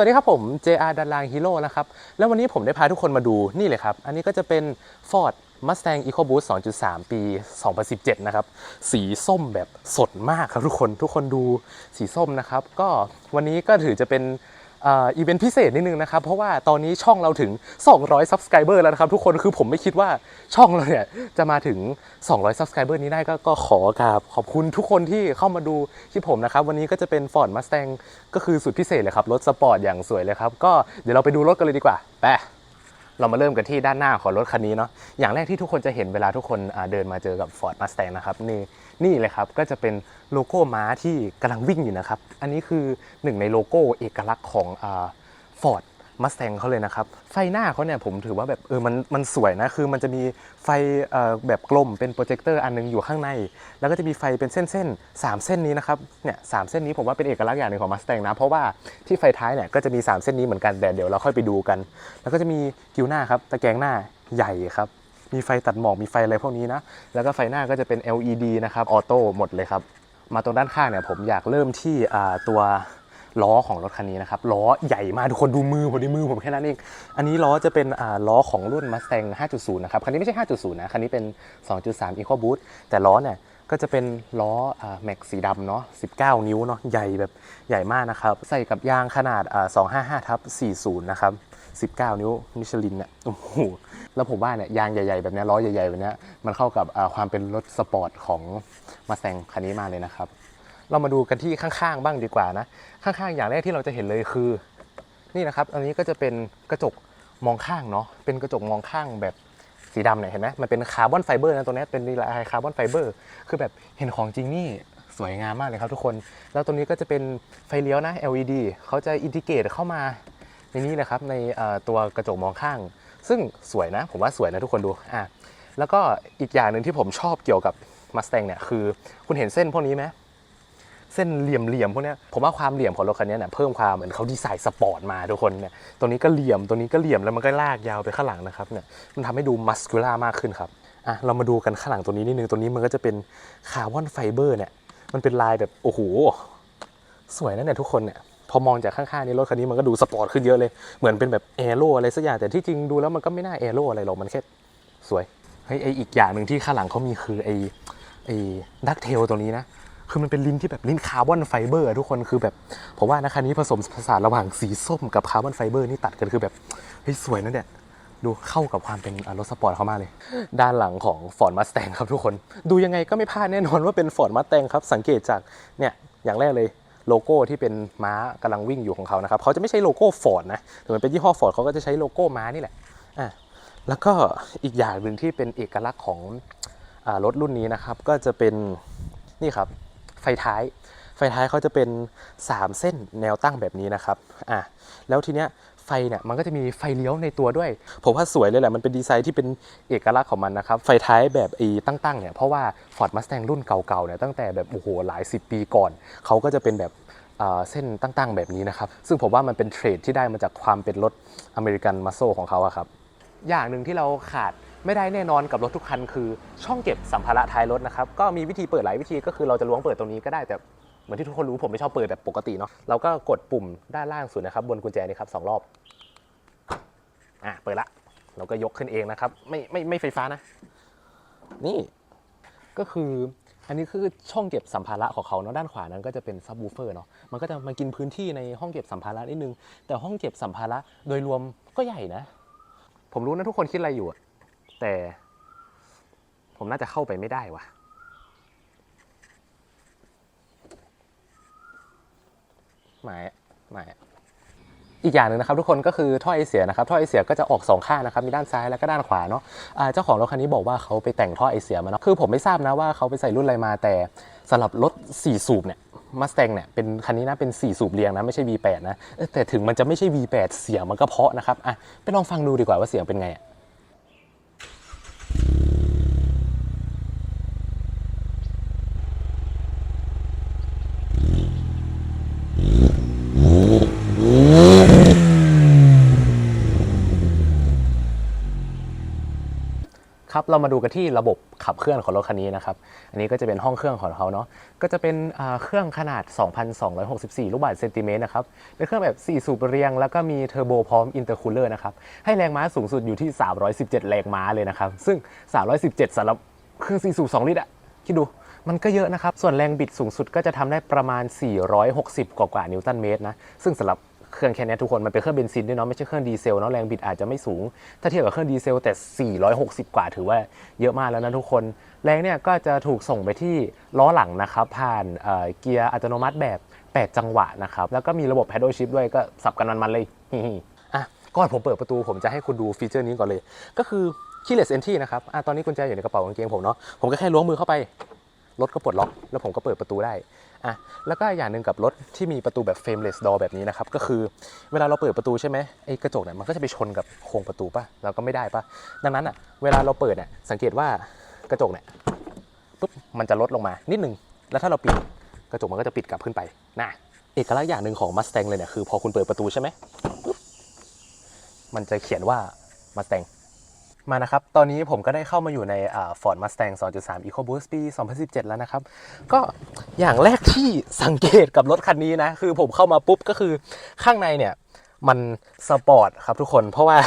วัสดีครับผม JR ดันลางฮีโร่นะครับ แล้ววันนี้ผมได้พาทุกคนมาดูนี่เลยครับ อันนี้ก็จะเป็น Ford Mustang EcoBoost 2.3 ปี 2017 นะครับ สีส้มแบบสดมากครับทุกคน ทุกคนดูสีส้มนะครับ ก็วันนี้ก็ถือจะเป็น อ่ออีเวนต์พิเศษนิดนึงนะครับ เพราะว่าตอนนี้ช่องเราถึง 200 Subscriber แล้วนะครับทุกคนคือผมไม่คิดว่าช่องเราเนี่ยจะมาถึง 200 Subscriber นี้ได้ก็ก็ขอกราบขอบคุณทุกคนที่เข้ามาดูคลิปผมนะครับ วันนี้ก็จะเป็น Ford Mustang ก็คือสุดพิเศษเลยครับ รถสปอร์ตอย่างสวยเลยครับ ก็เดี๋ยวเราไปดูรถกันเลยดีกว่าไป เรามาเริ่มกันที่ด้านหน้าของรถคันนี้เนาะอย่างแรกที่ทุกคนจะเห็นเวลาทุกคนเดินมาเจอกับ Ford Mustang นะครับนี่นี่เลยครับก็จะเป็นโลโก้ม้าที่กำลังวิ่งอยู่นะครับ อันนี้คือหนึ่งในโลโก้เอกลักษณ์ของฟอร์ดา Ford Mustang เขาเลยนะครับ ไฟหน้าเขาเนี่ยผมถือว่าแบบเออมันมันสวยนะ คือมันจะมีไฟแบบกลมเป็นโปรเจคเตอร์อันนึงอยู่ข้างใน แล้วก็จะมีไฟเป็นเส้นเส้นสามเส้นนี้นะครับเนี่ยสามเส้นนี้ผมว่าเป็นเอกลักษณ์อย่างหนึ่งของ Mustang นะ เพราะว่าที่ไฟท้ายเนี่ยก็จะมี 3 เส้นนี้เหมือนกันแต่เดี๋ยวเราค่อยไปดูกัน แล้วก็จะมีกิวหน้าครับตะแกรงหน้าใหญ่ครับมีไฟตัดหมอกมีไฟอะไรพวกนี้นะแล้วก็ไฟหน้าก็จะเป็น LED นะครับออโต้หมดเลยครับมาตรงด้านข้างเนี่ยผมอยากเริ่มที่ตัว ล้อของรถคันนี้นะครับล้อใหญ่มากทุกคนดูมือผมดูมือผมแค่นั้นเองอันนี้ล้อจะเป็นอ่าล้อของรุ่น Mustang 5.0 นะครับคันนี้ไม่ใช่ 5.0 นะคันนี้เป็น 2.3 EcoBoost แต่ล้อเนี่ยก็จะเป็นล้อแม็กสีดำเนาะ 19 นิ้วเนาะ ใหญ่แบบใหญ่มากนะครับ ใส่กับยางขนาดอ่า255ทับ40 นะครับ 19 นิ้วมิชลินเนี่ยโอ้โห แล้วผมว่าเนี่ยยางใหญ่ ๆ แบบนี้ล้อใหญ่ ๆ แบบนี้มันเข้ากับความเป็นรถสปอร์ตของมาแซงคันนี้มาเลยนะครับ เรามาดูกันที่ข้างๆ บ้างดีกว่านะ ข้างๆ อย่างแรกที่เราจะเห็นเลยคือ นี่นะครับ อันนี้ก็จะเป็นกระจกมองข้างเนาะ เป็นกระจกมองข้างแบบสีดำเนี่ยเห็นไหมมันเป็นคาร์บอนไฟเบอร์นะตัวนี้เป็นลน์คาร์บอนไฟเบอร์ คือแบบเห็นของจริงนี่สวยงามมากเลยครับทุกคน แล้วตัวนี้ก็จะเป็นไฟเลี้ยวนะ LED เขาจะอินทิเกรตเข้ามาในนี้นะครับในตัวกระจกมองข้าง ซึ่งสวยนะ ผมว่าสวยนะทุกคนดู อะ แล้วก็อีกอย่างหนึ่งที่ผมชอบเกี่ยวกับ Mustang เนี่ยคือ คุณเห็นเส้นพวกนี้ไหม เส้นเหลี่ยมๆพวกนี้ผมว่าความเหลี่ยมของรถคันนี้เนี่ยเพิ่มความเหมือนเขาดีไซน์สปอร์ตมาทุกคนเนี่ยตัวนี้ก็เหลี่ยมตัวนี้ก็เหลี่ยมแล้วมันก็ลากยาวไปข้างหลังนะครับเนี่ยมันทำให้ดูมัสคูล่ามากขึ้นครับอะเรามาดูกันข้างหลังตัวนี้นิดนึงตัวนี้มันก็จะเป็นคาร์บอนไฟเบอร์เนี่ยมันเป็นลายแบบโอ้โหสวยนะเนี่ยทุกคนเนี่ยพอมองจากข้างๆนี้รถคันนี้มันก็ดูสปอร์ตขึ้นเยอะเลย เหมือนเป็นแบบแอโร่อะไรสักอย่างแต่ที่จริงดูแล้วมันก็ไม่น่าแอโร่อะไรหรอกมันแค่สวยเฮ้ยไออีกอย่างหนึ่งที่ข้างหลังเขามีคือไอไอดักเทลตัวนี้นะ คือมันเป็นลิ้นที่แบบลิ้นคาร์บอนไฟเบอร์อะทุกคนคือแบบผมว่านะคันนี้ผสมผสานระหว่างสีส้มกับคาร์บอนไฟเบอร์นี่ตัดกันคือแบบเฮ้ยสวยนะเนี่ยดูเข้ากับความเป็นรถสปอร์ตเขามากเลย ด้านหลังของ Ford Mustang ครับทุกคน ดูยังไงก็ไม่พลาดแน่นอนว่าเป็น Ford Mustang ครับ สังเกตจากเนี่ยอย่างแรกเลยโลโก้ที่เป็นม้ากำลังวิ่งอยู่ของเขานะครับเขาจะไม่ใช้โลโก้ Ford นะถึงมันเป็นยี่ห้อ Ford เขาก็จะใช้โลโก้ม้านี่แหละอะแล้วก็อีกอย่างหนึ่งที่เป็นเอกลักษณ์ของอรถรุ่นนี้นะครับ ก็จะเป็นนี่ครับ ไฟท้าย ไฟท้ายเขาจะเป็น 3 เส้นแนวตั้งแบบนี้นะครับอะแล้วทีเนี้ยไฟเนี่ยมันก็จะมีไฟเลี้ยวในตัวด้วย ผมว่าสวยเลยแหละมันเป็นดีไซน์ที่เป็นเอกลักษณ์ของมันนะครับไฟท้ายแบบอีตั้งๆเนี่ยเพราะว่า Ford Mustang รุ่นเก่าๆเนี่ยตั้งแต่แบบโอ้โหหลาย 10 ปีก่อนเขาก็จะเป็นแบบเส้นตั้งๆแบบนี้นะครับ ซึ่งผมว่ามันเป็นเทรดที่ได้มาจากความเป็นรถอเมริกันมัสโซของเขาอะครับ อย่างหนึ่งที่เราขาดไม่ได้แน่นอนกับรถทุกคันคือช่องเก็บสัมภาระท้ายรถนะครับก็มีวิธีเปิดหลายวิธีก็คือเราจะล้วงเปิดตรงนี้ก็ได้แต่เหมือนที่ทุกคนรู้ผมไม่ชอบเปิดแบบปกติเนาะเราก็กดปุ่มด้านล่างสุดนะครับ บนกุญแจนี่ครับสองรอบอะเปิดละเราก็ยกขึ้นเองนะครับ ไม่ไม่ไม่ไฟฟ้านะ นี่ก็คืออันนี้คือช่องเก็บสัมภาระของเขาเนาะด้านขวานั้นก็จะเป็นซับวูเฟอร์เนาะมันก็จะมากินพื้นที่ในห้องเก็บสัมภาระนิดนึง แต่ห้องเก็บสัมภาระโดยรวมก็ใหญ่นะ ผมรู้นะทุกคนคิดอะไรอยู่ แต่ ผมน่าจะเข้าไปไม่ได้วะหมายหมายอีกอย่างหนึ่งนะครับทุกคนก็คือท่อไอเสียนะครับท่อไอเสียก็จะออกสองข้างนะครับมีด้านซ้ายแล้วก็ด้านขวาเนาะเจ้าของรถคันนี้บอกว่าเขาไปแต่งท่อไอเสียมาเนาะคือผมไม่ทราบนะว่าเขาไปใส่รุ่นอะไรมาแต่สำหรับรถ4สูบเนี่ย มาสเตงเนี่ยเป็นคันนี้นะเป็น 4 สูบเรียงนะ ไม่ใช่ V8 นะแต่ถึงมันจะไม่ใช่ V8 เสียงมันก็เพาะนะครับอะไปลองฟังดูดีกว่าว่าเสียงเป็นไงอะ เรามาดูกันที่ระบบขับเคลื่อนของรถคันนี้นะครับ อันนี้ก็จะเป็นห้องเครื่องของเขาเนาะ ก็จะเป็นเครื่องขนาด 2,264 ลูกบาศก์เซนติเมตรนะครับ เป็นเครื่องแบบ 4 สูบเรียง แล้วก็มีเทอร์โบพร้อมอินเตอร์คูลเลอร์นะครับ ให้แรงม้าสูงสุดอยู่ที่ 317 แรงม้าเลยนะครับ ซึ่ง 317สำหรับเครื่อง 4 สูบ 2 ลิตรอะคิดดูมันก็เยอะนะครับ ส่วนแรงบิดสูงสุดก็จะทำได้ประมาณ 460 กว่ากว่านิวตันเมตรนะ ซึ่งสำหรับ เครื่องแค่นี้ทุกคนมันเป็นเครื่องเบนซินด้วยเนาะไม่ใช่เครื่องดีเซลเนาะแรงบิดอาจจะไม่สูง ถ้าเทียบกับเครื่องดีเซลแต่ 460 กว่าถือว่าเยอะมากแล้วนะทุกคน แรงเนี่ยก็จะถูกส่งไปที่ล้อหลังนะครับผ่านเเกียร์อัตโนมัติแบบ 8 จังหวะนะครับแล้วก็มีระบบ paddle shift ด้วยก็สับกันมันๆเลยอะก่อนผมเปิดประตูผมจะให้คุณดูฟีเจอร์นี้ก่อนเลย ก็คือ keyless entry นะครับอะตอนนี้กุญแจอยู่ในกระเป๋ากางเกงผมเนาะผมก็แค่ล้วงมือเข้าไปรถก็ปลดล็อกแล้วผมก็เปิดประตูได้ อะแล้วก็อย่างหนึ่งกับรถที่มีประตูแบบ frameless door แบบนี้นะครับ ก็คือเวลาเราเปิดประตูใช่ไหมไอ้กระจกเนี่ยมันก็จะไปชนกับโครงประตูป่ะเราก็ไม่ได้ป่ะ ดังนั้นอะเวลาเราเปิดเนี่ยสังเกตว่ากระจกเนี่ยปุ๊บมันจะลดลงมานิดนึง แล้วถ้าเราปิดกระจกมันก็จะปิดกลับขึ้นไปนะเอกลักษณ์อย่างหนึ่งของ Mustang เลยเนี่ยคือพอคุณเปิดประตูใช่ไหมปุ๊บมันจะเขียนว่า Mustang มานะครับ ตอนนี้ผมก็ได้เข้ามาอยู่ในอ่า Ford Mustang 2.3 EcoBoost ปี 2017 แล้วนะครับ ก็อย่างแรกที่สังเกตกับรถคันนี้นะ คือผมเข้ามาปุ๊บก็คือข้างในเนี่ย มันสปอร์ตครับทุกคน เพราะว่า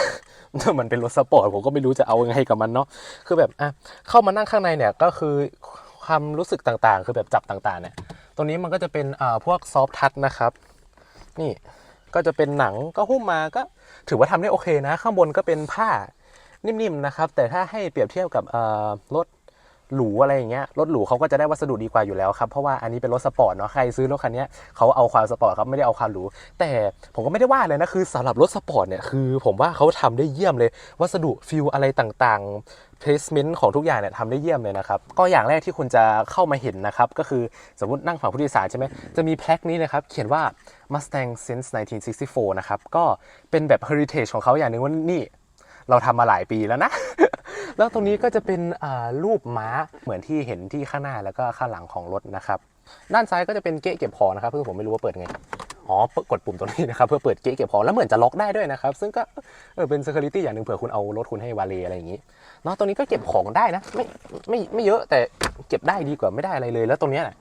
มันเป็นรถสปอร์ตผมก็ไม่รู้จะเอายังไงกับมันเนาะ คือแบบอะเข้ามานั่งข้างในเนี่ยก็คือความรู้สึกต่างๆ คือแบบจับต่างๆเนี่ย ตรงนี้มันก็จะเป็นอ่าพวกซอฟทัชนะครับ นี่ก็จะเป็นหนังก็หุ้มมาก็ถือว่าทำได้โอเคนะ ข้างบนก็เป็นผ้า นิ่มๆนะครับ แต่ถ้าให้เปรียบเทียบกับรถหรูอะไรอย่างเงี้ยรถหรูเขาก็จะได้วัสดุดีกว่าอยู่แล้วครับเพราะว่าอันนี้เป็นรถสปอร์ตเนาะใครซื้อรถคันเนี้ยเขาเอาความสปอร์ตครับไม่ได้เอาความหรูแต่ผมก็ไม่ได้ว่าเลยนะคือสำหรับรถสปอร์ตเนี่ยคือผมว่าเขาทำได้เยี่ยมเลย วัสดุฟิลอะไรต่างๆ placement ของทุกอย่างเนี่ยทำได้เยี่ยมเลยนะครับก็อย่างแรกที่คุณจะเข้ามาเห็นนะครับก็คือสมมตินั่งฝั่งผู้โดยสารใช่ไหมจะมีแพ็คนี้นะครับเขียนว่า Mustang since 1964นะครับก็เป็นแบบ heritage ของเขาอย่างหนึ่งว่านี่ เราทำมาหลายปีแล้วนะ แล้วตรงนี้ก็จะเป็นรูปม้าเหมือนที่เห็นที่ข้างหน้าแล้วก็ข้างหลังของรถนะครับ ด้านซ้ายก็จะเป็นเก๊ะเก็บของนะครับเพื่อผมไม่รู้ว่าเปิดไงอ๋อกดปุ่มตรงนี้นะครับเพื่อเปิดเก๊ะเก็บของแล้วเหมือนจะล็อกได้ด้วยนะครับ ซึ่งก็เออเป็น security อย่างหนึ่งเผื่อคุณเอารถคุณให้วาเลอะไรอย่างนี้เนาะตรงนี้ก็เก็บของได้นะ ไม่ไม่ไม่เยอะแต่เก็บได้ดีกว่าไม่ได้อะไรเลย แล้วตรงเนี้ยน่ะ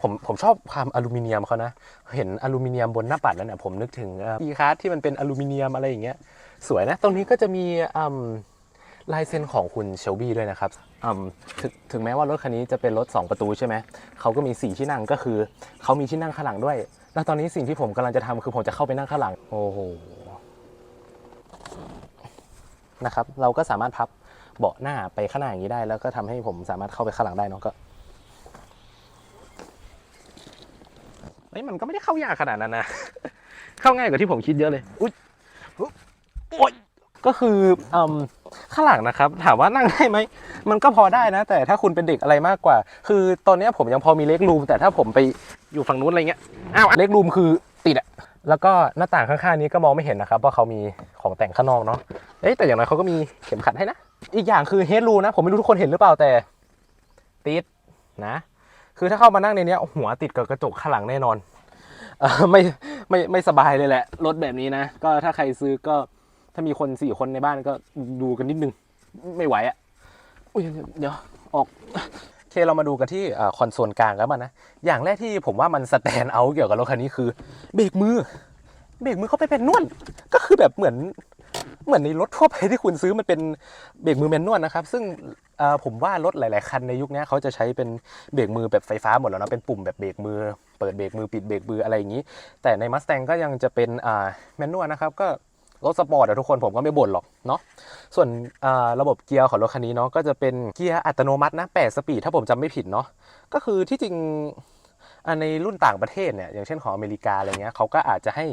ผมผมชอบความอลูมิเนียมเขานะ เห็นอลูมิเนียมบนหน้าปัดแล้วเนี่ยผมนึกถึงอีคาร์ที่มันเป็นอลูมิเนียมอะไรอย่างเงี้ย สวยนะ ตรงนี้ก็จะมีลายเซ็นของคุณเชลบี้ด้วยนะครับถถึงแม้ว่ารถคันนี้จะเป็นรถ 2 ประตูใช่ไหม เขาก็มี 4 ที่นั่งก็คือ เขามีที่นั่งข้างหลังด้วย แล้วตอนนี้สิ่งที่ผมกำลังจะทำคือผมจะเข้าไปนั่งข้างหลัง โอ้โห นะครับ เราก็สามารถพับเบาะหน้าไปข้างหน้าอย่างนี้ได้ แล้วก็ทำให้ผมสามารถเข้าไปข้างหลังได้เนาะก็เฮ้ยมันก็ไม่ได้เข้ายากขนาดนั้นนะ เข้าง่ายกว่าที่ผมคิดเยอะเลย อุ๊ย ก็คืออข้างหลังนะครับ ถามว่านั่งได้ไหม มันก็พอได้นะ แต่ถ้าคุณเป็นเด็กอะไรมากกว่า คือตอนนี้ผมยังพอมีเล็กรูม แต่ถ้าผมไปอยู่ฝั่งนู้นอะไรเงี้ยอ้าวเล็กรูมคือติดอะแล้วก็หน้าต่างข้างๆนี้ก็มองไม่เห็นนะครับว่าเขามีของแต่งข้างนอกเนาะเอ้แต่อย่างน้อยเขาก็มีเข็มขัดให้นะ อีกอย่างคือเฮดรูนะ ผมไม่รู้ทุกคนเห็นหรือเปล่าแต่ติดนะ คือถ้าเข้ามานั่งในนี้หัวติดกับกระจกข้างหลังแน่นอนอไม่ไม่ไม่สบายเลยแหละรถแบบนี้นะ ก็ถ้าใครซื้อก็ ถ้ามีคนสี่คนในบ้านก็ดูกันนิดนึง ไม่ไหวอะ่ะอุ้ยเดี๋ยวออกโอเคเรามาดูกันที่คอนโซลกลางกันบ้างนะ อย่างแรกที่ผมว่ามันสแตนเอาเกี่ยวกับรถคันนี้คือเบรกมือ เบรกมือเขาไปเป็นนวลก็คือแบบเหมือนเหมือนในรถทั่วไปที่คุณซื้อมันเป็นเบรกมือแมนนวลนะครับ ซึ่งเอ่อผมว่ารถหลาย ๆ คันในยุคนี้เขาจะใช้เป็นเบรกมือแบบไฟฟ้าหมดแล้วนะเป็นปุ่มแบบเบรกมือ เปิดเบรกมือปิดเบรกมืออะไรอย่างนี้ แต่ใน Mustang ก็ยังจะเป็นอ่าแมนนวลนะครับ ก็ รถสปอร์ตอะทุกคนผมก็ไม่บ่นหรอกเนาะส่วนระบบเกียร์ของรถคันนี้เนาะก็จะเป็นเกียร์อัตโนมัตินะ8สปีดถ้าผมจำไม่ผิดเนาะก็คือที่จริงในรุ่นต่างประเทศเนี่ยอย่างเช่นของอเมริกาอะไรเงี้ยเขาก็อาจจะให้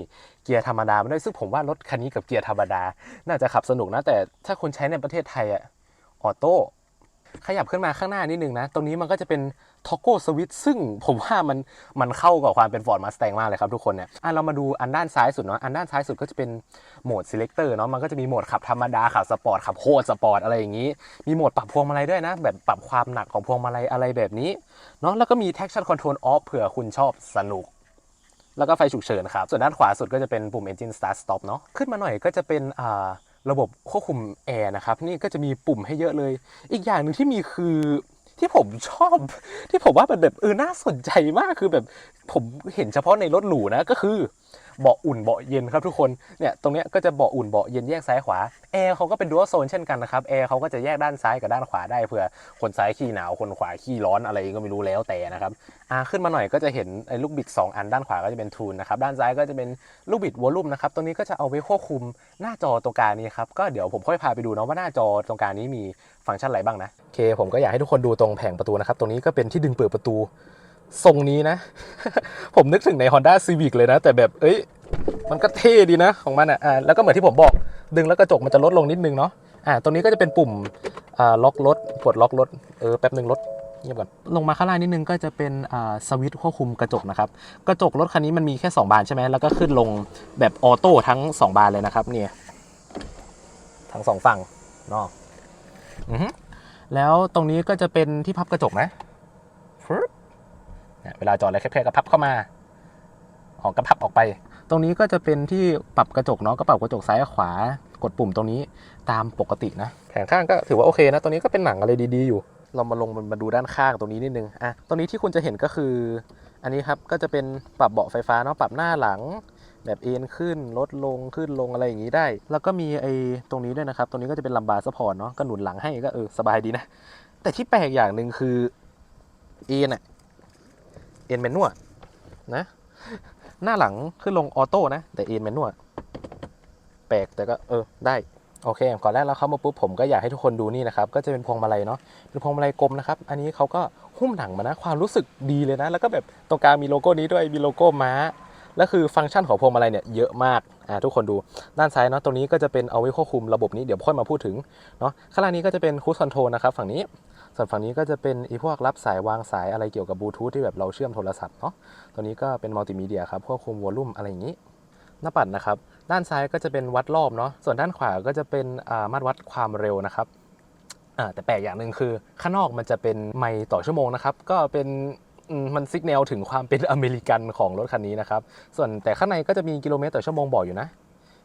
เกียร์ธรรมดามาด้วยซึ่งผมว่ารถคันนี้กับเกียร์ธรรมดา น่าจะขับสนุกนะแต่ถ้าคุณใช้ในประเทศไทยอะออโต้ ขยับขึ้นมาข้างหน้านิดนึงนะ ตรงนี้มันก็จะเป็นท็อกโกสวิตซึ่งผมว่ามันมันเข้ากับความเป็น Ford Mustang มากเลยครับทุกคนเนี่ยอะเรามาดูอันด้านซ้ายสุดเนาะอันด้านซ้ายสุดก็จะเป็นโหมด selector เนาะมันก็จะมีโหมดขับธรรมดาขับสปอร์ตขับโคตรสปอร์ตอะไรอย่างนี้ มีโหมดปรับพวงมาลัยด้วยนะ แบบปรับความหนักของพวงมาลัยอะไรแบบนี้เนาะแล้วก็มี traction control off เผื่อคุณชอบสนุกแล้วก็ไฟฉุกเฉินครับ ส่วนด้านขวาสุดก็จะเป็นปุ่ม engine start stop เนาะ ขึ้นมาหน่อยก็จะเป็นอ่า ระบบควบคุมแอร์นะครับนี่ก็จะมีปุ่มให้เยอะเลย อีกอย่างหนึ่งที่มีคือ ที่ผมชอบ ที่ผมว่ามันแบบเออน่าสนใจมากคือแบบผมเห็นเฉพาะในรถหรูนะก็คือเบาะอุ่นเบาะเย็นครับทุกคนเนี่ยตรงเนี้ยก็จะเบาะอุ่นเบาะเย็นแยกซ้ายขวาแอร์เขาก็เป็นดูอัลโซนเช่นกันนะครับแอร์เขาก็จะแยกด้านซ้ายกับด้านขวาได้เผื่อคนซ้ายขี้หนาวคนขวาขี้ร้อนอะไรก็ไม่รู้แล้วแต่นะครับอ่าขึ้นมาหน่อยก็จะเห็นไอ้ลูกบิด 2 อันด้านขวาก็จะเป็นทูนนะครับด้านซ้ายก็จะเป็นลูกบิดวอลลุ่มนะครับตรงนี้ก็จะเอาไว้ควบคุมหน้าจอตรงกลางนี้ครับก็เดี๋ยวผมค่อยพาไปดูนะว่าหน้าจอตรงกลางนี้มี ฟังก์ชันอะไรบ้างนะโอเคผมก็อยากให้ทุกคนดูตรงแผงประตูนะครับ ตรงนี้ก็เป็นที่ดึงเปิดประตู ทรงนี้นะ ผมนึกถึงใน Honda Civic เลยนะ แต่แบบเอ้ย มันก็เท่ดีนะของมันอะอ่าแล้วก็เหมือนที่ผมบอก ดึงแล้วกระจกมันจะลดลงนิดนึงเนาะอ่าตรงนี้ก็จะเป็นปุ่มอ่าล็อกรถปลดล็อกรถเออแป๊บหนึ่งรถเงียบก่อนลงมาข้างล่างนิดนึงก็จะเป็นอ่าสวิตช์ควบคุมกระจกนะครับ กระจกรถคันนี้มันมีแค่ 2 บานใช่ไหมแล้วก็ขึ้นลงแบบออโต้ทั้ง 2 บานเลยนะครับเนี่ยทั้งสองฝั่งเนาะ แล้วตรงนี้ก็จะเป็นที่พับกระจกนะฟึ๊บเนี่ยเวลาจอดอะไรแคบๆก็พับเข้ามา ออกก็พับออกไป ตรงนี้ก็จะเป็นที่ปรับกระจกเนาะก็ปรับกระจกซ้ายขวากดปุ่มตรงนี้ตามปกตินะแผงข้างก็ถือว่าโอเคนะตรงนี้ก็เป็นหนังอะไรดีๆอยู่ เรามาลงมาดูด้านข้างตรงนี้นิดนึงอะตรงนี้ที่คุณจะเห็นก็คือ อันนี้ครับก็จะเป็นปรับเบาะไฟฟ้าเนาะปรับหน้าหลัง แบบเอ็นขึ้นลดลงขึ้นลงอะไรอย่างนี้ได้ แล้วก็มีไอ้ตรงนี้ด้วยนะครับ ตรงนี้ก็จะเป็นลัมบาร์สปอร์ตเนาะก็หนุนหลังให้ก็เออสบายดีนะ แต่ที่แปลกอย่างหนึ่งคือเอ็นอะเอ็นแมนนวลนะ หน้าหลังขึ้นลงออโต้นะ แต่เอ็นแมนนวลแปลกแต่ก็เออได้โอเคก่อนแรกเราเข้ามาปุ๊บผมก็อยากให้ทุกคนดูนี่นะครับ ก็จะเป็นพวงมาลัยเนาะเป็นพวงมาลัยกลมนะครับ อันนี้เขาก็หุ้มหนังมานะ ความรู้สึกดีเลยนะ แล้วก็แบบตรงกลางมีโลโก้นี้ด้วยมีโลโก้ม้า แล้วคือฟังก์ชันของพวงมาลัยเนี่ยเยอะมากอ่าทุกคนดูด้านซ้ายเนาะตรงนี้ก็จะเป็นเอาไว้ควบคุมระบบนี้เดี๋ยวค่อยมาพูดถึงเนาะข้างล่างนี้ก็จะเป็นคู e คอนโทรลนะครับฝั่งนี้ส่วนฝั่งนี้ก็จะเป็นอีพวกรับสายวางสายอะไรเกี่ยวกับบลูทูธที่แบบเราเชื่อมโทรศัพท์เนาะตัวนี้ก็เป็นมัลติมีเดียครับควบคุมวอลลุ่มอะไรอย่างนี้หน้าปัดนะครับด้านซ้ายก็จะเป็นวัดรอบเนาะส่วนด้านขวาก็จะเป็นอ่ามาตรวัดความเร็วนะครับอ่าแต่แปลกอย่างหนึ่งคือ ข้างนอกมันจะเป็นไมล์ต่อชั่วโมงนะครับ ก็เป็น มันซิกแนลถึงความเป็นอเมริกันของรถคันนี้นะครับ ส่วนแต่ข้างในก็จะมีกิโลเมตรต่อชั่วโมงบอกอยู่นะ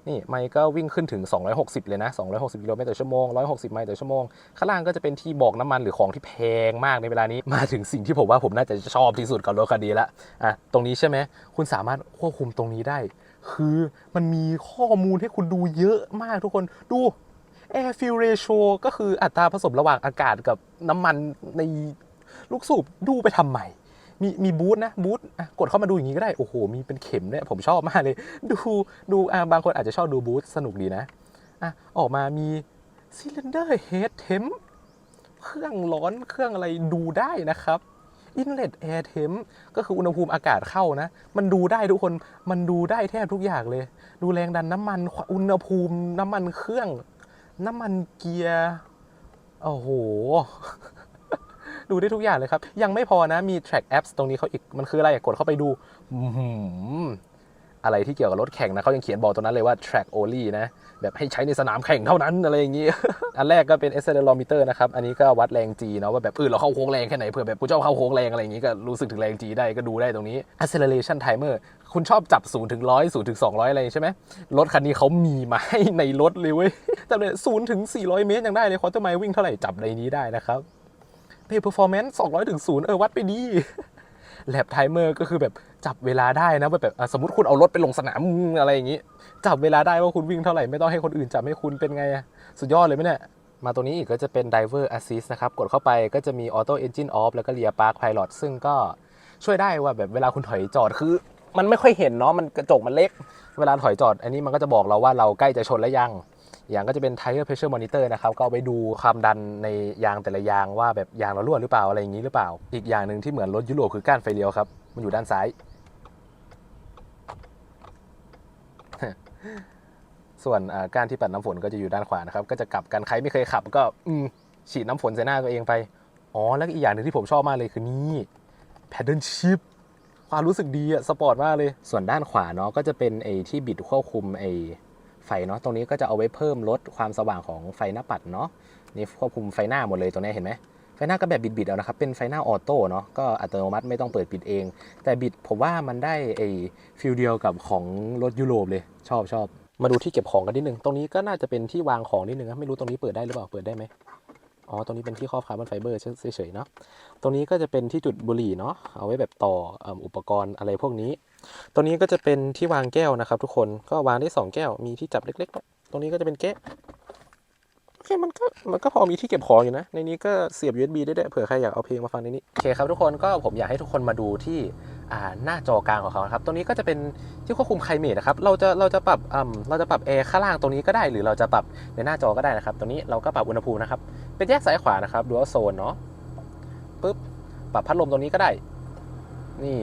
นี่ไมล์ก็วิ่งขึ้นถึง 260 เลยนะ 260 กิโลเมตรต่อชั่วโมง 160 ไมล์ต่อชั่วโมง ข้างล่างก็จะเป็นที่บอกน้ำมันหรือของที่แพงมากในเวลานี้ มาถึงสิ่งที่ผมว่าผมน่าจะชอบที่สุดกับรถคันนี้ละ อะ ตรงนี้ใช่ไหม คุณสามารถควบคุมตรงนี้ได้ คือมันมีข้อมูลให้คุณดูเยอะมากทุกคน ดู air fuel ratio ก็คืออัตราผสมระหว่างอากาศกับน้ำมันในลูกสูบดูไปทำไม มีมีบูธนะบูธกดเข้ามาดูอย่างนี้ก็ได้ โอ้โห มีเป็นเข็มเนี่ยผมชอบมากเลย ดูดูอะบางคนอาจจะชอบดูบูธสนุกดีนะอะออกมามีซิลินเดอร์เฮดเทมเครื่องร้อนเครื่องอะไรดูได้นะครับ Inlet Air Temp ก็คืออุณหภูมิอากาศเข้านะ มันดูได้ทุกคนมันดูได้แทบทุกอย่างเลย ดูแรงดันน้ำมันอุณหภูมิน้ำมันเครื่อง น้ำมันเกียร์โอ้โห ดูได้ทุกอย่างเลยครับ ยังไม่พอนะมี track apps ตรงนี้เขาอีกมันคืออะไรกดเข้าไปดูอื้อะไรที่เกี่ยวกับรถแข่งนะเขายังเขียนบอกตรงนั้นเลยว่า track only นะ แบบให้ใช้ในสนามแข่งเท่านั้นอะไรอย่างนี้ อันแรกก็เป็น accelerometer นะครับ อันนี้ก็วัดแรง G เนาะว่าแบบเออเราเข้าโค้งแรงแค่ไหนเผื่อแบบผู้เจ้าเข้าโค้งแรงอะไรอย่างนี้ก็รู้สึกถึงแรง G ได้ก็ดูได้ตรงนี้ acceleration timer คุณชอบจับ0ถึง100 0ถึง200อะไรใช่ไหมรถคันนี้เขามีมาให้ในรถเลยเว้ยแต่เนี่ย0ถึง400เมตรยังได้เลยควอเตอร์ไมล์วิ่งเท่าไหร่จับในนี้ได้นะครับ Pay performance 200ถึง0เออวัดไปดีแลบไทเมอร์ก็คือแบบจับเวลาได้นะแบบสมมติคุณเอารถไปลงสนามอะไรอย่างนี้ จับเวลาได้ว่าคุณวิ่งเท่าไหร่ไม่ต้องให้คนอื่นจับให้คุณเป็นไง สุดยอดเลยไหมเนี่ย มาตัวนี้อีกก็จะเป็น Diver Assist นะครับ กดเข้าไปก็จะมี Auto Engine Off แล้วก็ Rear Park Pilot ซึ่งก็ช่วยได้ว่าแบบเวลาคุณถอยจอดคือ มันไม่ค่อยเห็นเนาะมันกระจกมันเล็ก เวลาถอยจอด อันนี้มันก็จะบอกเราว่าเราใกล้จะชนแล้วยัง อย่างก็จะเป็น tire pressure monitor นะครับ ก็เอาไปดูความดันในยางแต่ละยางว่าแบบยางเรารั่วหรือเปล่าอะไรอย่างนี้หรือเปล่า อีกอย่างหนึ่งที่เหมือนรถยุโรปคือก้านไฟเลี้ยวครับ มันอยู่ด้านซ้าย ส่วนอ่าก้านที่ปัดน้ำฝนก็จะอยู่ด้านขวานะครับ ก็จะกลับกันใครไม่เคยขับ ก็อืมฉีดน้ำฝนใส่หน้าตัวเองไป อ๋อ แล้วอีกอย่างหนึ่งที่ผมชอบมากเลยคือนี่ paddle shift ความรู้สึกดีอะสปอร์ตมากเลย ส่วนด้านขวาเนาะก็จะเป็นไอ้ที่บิดควบคุมไอ้ ไฟเนาะตรงนี้ก็จะเอาไว้เพิ่มลดความสว่างของไฟหน้าปัดเนาะนี่ควบคุมไฟหน้าหมดเลยตรงนี้เห็นไหมไฟหน้าก็แบบบิดๆเอานะครับ เป็นไฟหน้าออโต้เนาะ ก็อัตโนมัติไม่ต้องเปิดปิดเอง แต่บิดผมว่ามันได้ไอ้ฟิลเดียวกับของรถยุโรปเลย ชอบชอบ มาดูที่เก็บของกันนิดนึง ตรงนี้ก็น่าจะเป็นที่วางของนิดนึงนะไม่รู้ตรงนี้เปิดได้หรือเปล่า เปิดได้ไหมอ๋อ ตรงนี้เป็นที่ครอบคาร์บอนไฟเบอร์เฉยๆเนาะ ตรงนี้ก็จะเป็นที่จุดบุหรี่เนาะ เอาไว้แบบต่ออุปกรณ์อะไรพวกนี้ ตรงนี้ก็จะเป็นที่วางแก้วนะครับ ทุกคนก็วางได้สองแก้วมีที่จับเล็กๆ ตรงนี้ก็จะเป็นแก้วโอเคมันก็มันก็พอมีที่เก็บของอยู่นะ ในนี้ก็เสียบ USB ได้ด้วยเผื่อใครอยากเอาเพลงมาฟังในนี้โอเคครับทุกคนก็ผมอยากให้ทุกคนมาดูที่หน้าจอกลางของเขาครับตรงนี้ก็จะเป็นที่ควบคุมไคลเมทนะครับ เราจะเราจะปรับอืมเราจะปรับแอร์ข้างล่างตรงนี้ก็ได้ หรือเราจะปรับในหน้าจอก็ได้นะครับตรงนี้เราก็ปรับอุณหภูมินะครับ เป็นแยกซ้ายขวานะครับดูว่าโซนเนาะ ปุ๊บ ปรับพัดลมตรงนี้ก็ได้ นี่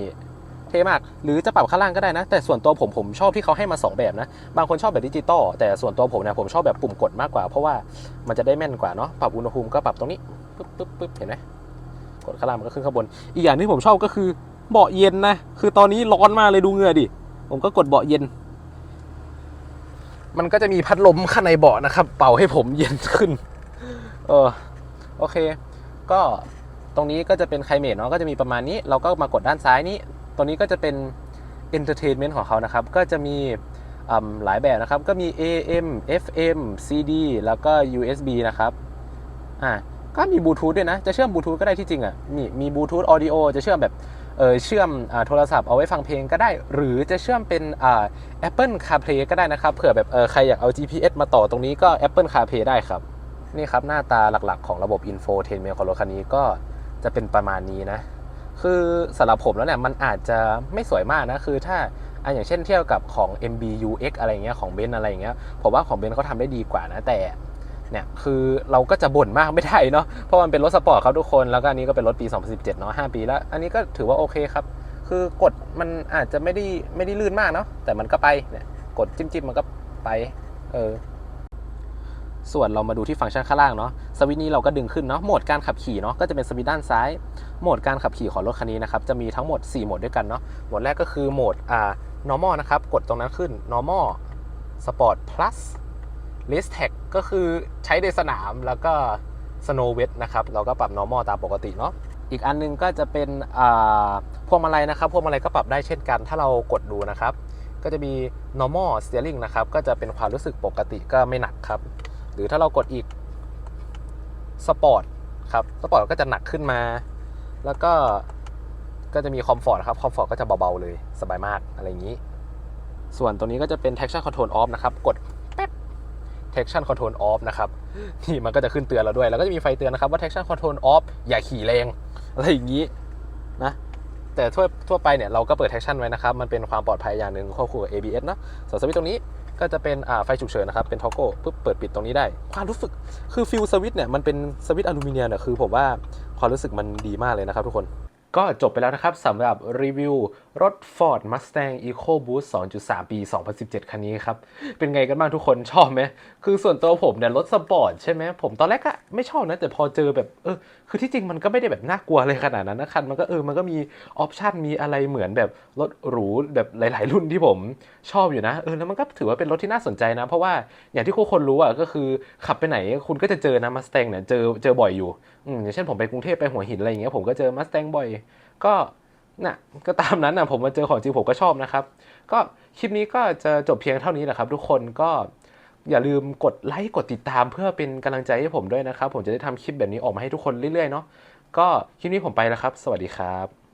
ท่มาก หรือจะปรับข้างล่างก็ได้นะ แต่ส่วนตัวผมผมชอบที่เขาให้มา 2 แบบนะ บางคนชอบแบบดิจิตอลแต่ส่วนตัวผมเนี่ยผมชอบแบบปุ่มกดมากกว่า เพราะว่ามันจะได้แม่นกว่าเนาะปรับอุณหภูมิก็ปรับตรงนี้ปุ๊บปุ๊บปุ๊บเห็นไหมกดข้างล่างมันก็ขึ้นข้างบน อีกอย่างที่ผมชอบก็คือเบาะเย็นนะ คือตอนนี้ร้อนมากเลยดูเหงื่อดิ ผมก็กดเบาะเย็น มันก็จะมีพัดลมข้างในเบาะนะครับ เป่าให้ผมเย็นขึ้น เออ โอเค ก็ตรงนี้ก็จะเป็นไคลเมทเนาะ ก็จะมีประมาณนี้ เราก็มากดด้านซ้ายนี้ ตรงนี้ก็จะเป็น entertainment ของเขานะครับ ก็จะมีหลายแบบนะครับ ก็มี AM FM CD แล้วก็ USB นะครับ อ่า ก็มีบลูทูธด้วยนะ จะเชื่อมบลูทูธก็ได้ที่จริงอะมีมีบลูทูธออดิโอจะเชื่อมแบบ เออเชื่อมอ่าโทรศัพท์เอาไว้ฟังเพลงก็ได้ หรือจะเชื่อมเป็นอ่า Apple CarPlay ก็ได้นะครับ เผื่อแบบเออใครอยากเอา GPS มาต่อตรงนี้ก็ Apple CarPlay ได้ครับ นี่ครับหน้าตาหลักๆ ของระบบ Infotainment ของรถคันนี้ก็จะเป็นประมาณนี้นะ คือสำหรับผมแล้วเนี่ยมันอาจจะไม่สวยมากนะ คือถ้าอะอย่างเช่นเทียบกับของ MBUX อะไรเงี้ยของเบนอะไรเงี้ยผมว่าของเบนเขาทำได้ดีกว่านะแต่เนี่ยคือเราก็จะบ่นมากไม่ได้เนาะเพราะมันเป็นรถสปอร์ตครับทุกคนแล้วก็อันนี้ก็เป็นรถปี 2017เนาะ5ปีแล้ว อันนี้ก็ถือว่าโอเคครับ คือกดมันอาจจะไม่ได้ไม่ได้ลื่นมากเนาะแต่มันก็ไปเนี่ยกดจิ้มๆมันก็ไปเออ ส่วนเรามาดูที่ฟังก์ชันข้างล่างเนาะสวิตช์นี้เราก็ดึงขึ้นเนาะโหมดการขับขี่เนาะก็จะเป็นสวิตช์ด้านซ้ายโหมดการขับขี่ของรถคันนี้นะครับจะมีทั้งหมด 4 โหมดด้วยกันเนาะโหมดแรกก็คือโหมดอ่า normal นะครับกดตรงนั้นขึ้น normal sport plus race tag ก็คือใช้ในสนามแล้วก็ snow wet นะครับเราก็ปรับ normal ตามปกติเนาะอีกอันนึงก็จะเป็นอ่าพวงมาลัยนะครับพวงมาลัยก็ปรับได้เช่นกัน ถ้าเรากดดูนะครับ ก็จะมี normal steering นะครับก็จะเป็นความรู้สึกปกติก็ไม่หนักครับ หรือถ้าเรากดอีกสปอร์ตครับสปอร์ตก็จะหนักขึ้นมา แล้วก็ก็จะมีคอมฟอร์ตครับคอมฟอร์ตก็จะเบาๆเลยสบายมากอะไรอย่างนี้ ส่วนตัวนี้ก็จะเป็น traction control off นะครับ กดแป๊บ traction control off นะครับนี่มันก็จะขึ้นเตือนเราด้วย แล้วก็จะมีไฟเตือนนะครับว่า traction control off อย่าขี่แรงอะไรอย่างนี้นะแต่ทั่วทั่วไปเนี่ยเราก็เปิด traction ไว้นะครับ มันเป็นความปลอดภัยอย่างหนึ่งควบคู่กับ ABS เนอะส่วนสวิตช์ตรงนี้ ก็จะเป็นไฟฉุกเฉินนะครับ เป็นทอโก้ปุ๊บเปิดปิดตรงนี้ได้ ความรู้สึกคือฟิลสวิตช์เนี่ยมันเป็นสวิตช์อลูมิเนียมเนี่ยคือผมว่าความรู้สึกมันดีมากเลยนะครับทุกคน ก็จบไปแล้วนะครับสำหรับรีวิวรถ Ford Mustang EcoBoost 2.3 ปี 2017 คันนี้ครับ เป็นไงกันบ้างทุกคนชอบไหม คือส่วนตัวผมเนี่ยรถสปอร์ตใช่ไหม ผมตอนแรกก็ไม่ชอบนะ แต่พอเจอแบบเออคือที่จริงมันก็ไม่ได้แบบน่ากลัวเลยขนาดนั้นนะคันมันก็เออมันก็มีออปชันมีอะไรเหมือนแบบรถหรูแบบหลาย ๆ รุ่นที่ผมชอบอยู่นะเออแล้วมันก็ถือว่าเป็นรถที่น่าสนใจนะ เพราะว่าอย่างที่ทุกคนรู้อะก็คือขับไปไหนคุณก็จะเจอนะมาส t ต n เนี่ยเจอเจอบ่อยอยู่อืมอย่างเช่นผมไปกรุงเทพไปหัวหินอะไรอย่างเงี้ยผมก็เจอมาส t ต n บ่อย ก็น่ะก็ตามนั้นนะผมมาเจอของจริงผมก็ชอบนะครับ ก็คลิปนี้ก็จะจบเพียงเท่านี้แหละครับ ทุกคนก็อย่าลืมกดไลค์กดติดตามเพื่อเป็นกำลังใจให้ผมด้วยนะครับ ผมจะได้ทำคลิปแบบนี้ออกมาให้ทุกคนเรื่อยๆเนาะก็คลิปนี้ผมไปแล้วครับ สวัสดีครับ